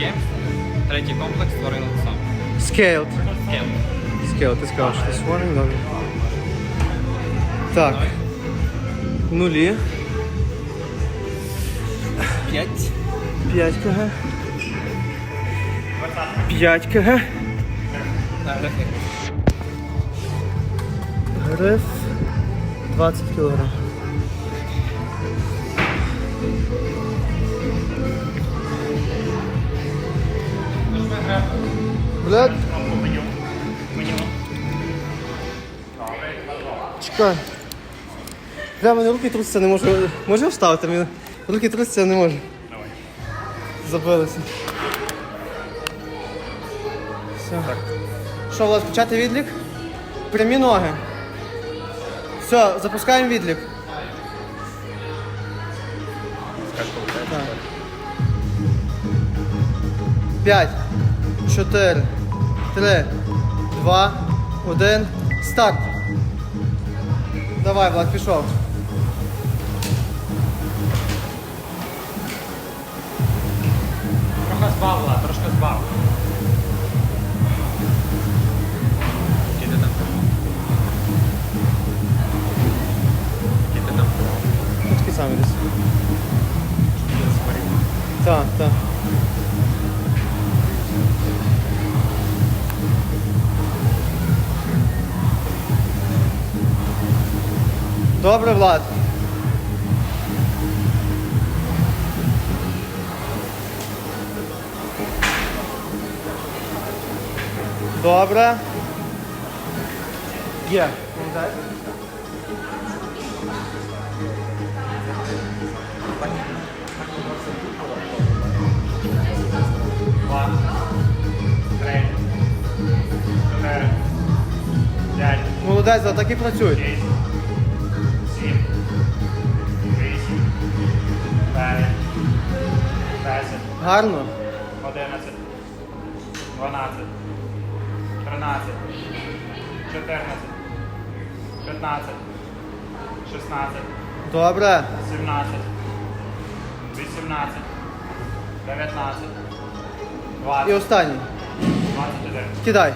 Games. Третій комплекс створений сам. Scaled. Кем. Scaled, ти сказав, що ти створений, добре. Так. Нулі. 5. 5 кг. 5 кг. Гриф 20 кг. Блядь. Чекай. Бля, мене руки трусяться, не можу. Може вставити? Мені руки трусяться, не можу. Давай. Забилися. Все. Що, Влад, почати відлік? Прямі ноги. Все, запускаємо відлік. Так. П'ять, чотири, три, два, один. Старт. Давай, Влад, пішов. Трохи збав, Влад, трошки збав. Добре, Влад. Добре. Є. Два, три, чотири, п'ять, Молодець, Влад, так і 9, 10, Гарно? 11, 12, 13, 14, 15, 16, Добре. 17, 18, 19, 20, І останній. 21. Кидай.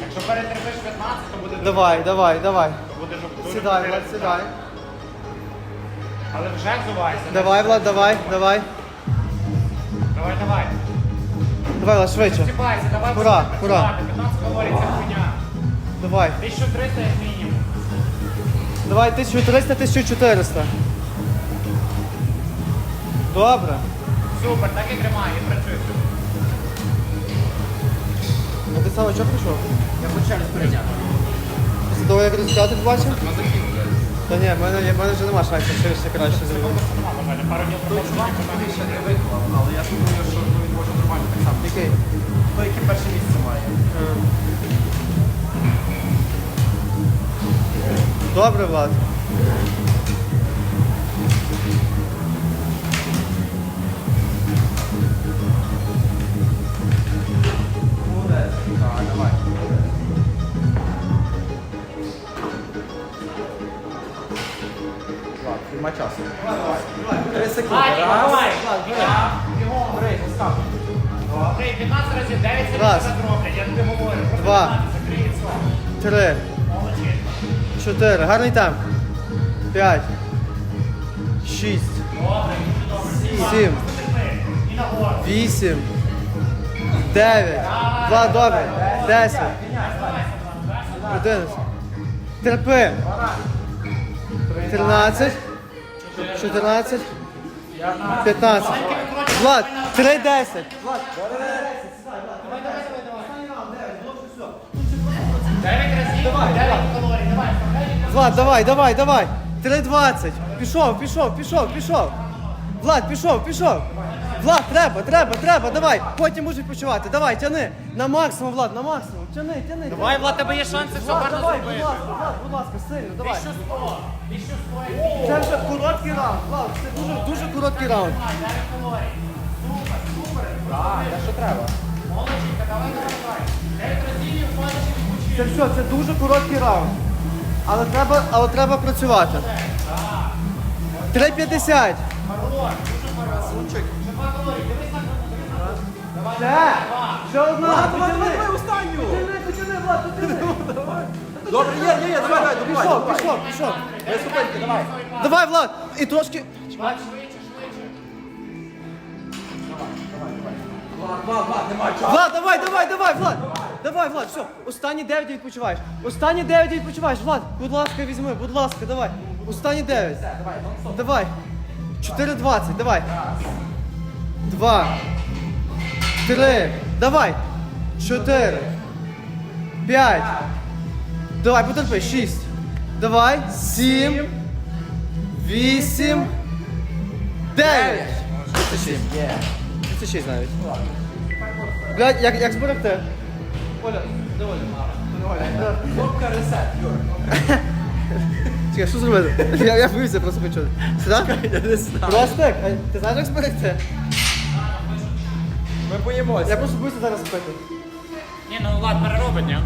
Якщо перетерпиш 15, то буде Давай, давай, давай. Будеш дуже- Сідай, сідай. Але вже взувайся. Давай, Влад, давай, давай. Давай, давай. Давай, Влад, швидше. Сіпайся, давай. Ура, будемо ура. працювати. 15 калорій це хуйня. Давай. 1300 як мінімум. Давай 1300, 1400. Добре. Супер, так і тримай, і працюй. А ти саме що прийшов? Я хочу через перейняти. Після того, як результати побачив? Та ні, в мене, в мене вже нема шансів, що ще краще зробити. Пару днів ще не виклав, але я думаю, що ну, він може нормально так само. Який? Той, яке перше місце має. Добре, Влад. Нема часу. Три секунди. Раз. Бігом. Три, постав. Три, 15 разів, 9 секунд Раз. назад я тобі говорю. Просто Два. 15, закрий це. Три, Молодчинка. чотири. Гарний темп. П'ять. Шість. Добре, дуже добре. Сім. Потерпи. І нагору. Вісім. Дев'ять. Влад, добре. Десять. Одинадцять. Терпи. Тринадцять. Чотирнадцять. П'ятнадцять. Влад, три десять. Дев'ять разів, 9 калорій. Давай, вставляй. Влад, давай, давай, давай. Три двадцять. Пішов, пішов, пішов, пішов. Влад, пішов, пішов. Влад, треба, треба, треба, давай. Потім можеш почувати. Давай, тяни. На максимум, Влад, на максимум. Тяни, тяни. Давай, Влад, тебе є шанси все Влад, гарно давай, будь зробити. ласка, Влад, будь ласка, сильно, давай. 1100, 1100 як Це вже короткий раунд. Влад, це дуже, дуже короткий раунд. мінімум, 9 калорій. Супер, супер. Так, що треба. Молодчинка, давай, давай, давай. 9 разів і впадеш і. Це все, це дуже короткий раунд. Але треба, але треба працювати. 3,50. Хорош, дуже хорош. Ще два калорії. Дивись на, дивись на Ще! Ще одна! Давай, давай, Потяни. давай, останню. Потяни, потяни, Влад, потяни! Добре, є, є, є, давай, давай, добивай, Пішов, давай. пішов, пішов! Без зупинки, давай. Давай, Влад! І трошки... Влад. Влад, Влад, Влад, немає часу. Влад, давай, давай, давай, Влад! Давай, Влад, все, останні 9 відпочиваєш. Останні 9 відпочиваєш, Влад, будь ласка, візьми, будь ласка, давай. Останні 9. Давай, нон-стоп. Давай. 4.20, давай. Два. Три. Давай. Чотири. П'ять. Давай, потерпи. Шість. Давай. Сім. Вісім. Дев'ять. 36. Є. 36 навіть. Блядь, як, як зберегти? Оля, доволі. Кнопка ресет, Юр. Чекай, що зробити? Я, я боюся просто почути. Сюди? Я не знаю. Ростик, а ти знаєш, як зберегти? Ми боїмося. Я просто боюся зараз спити. Ні, ну лад переробить, ні?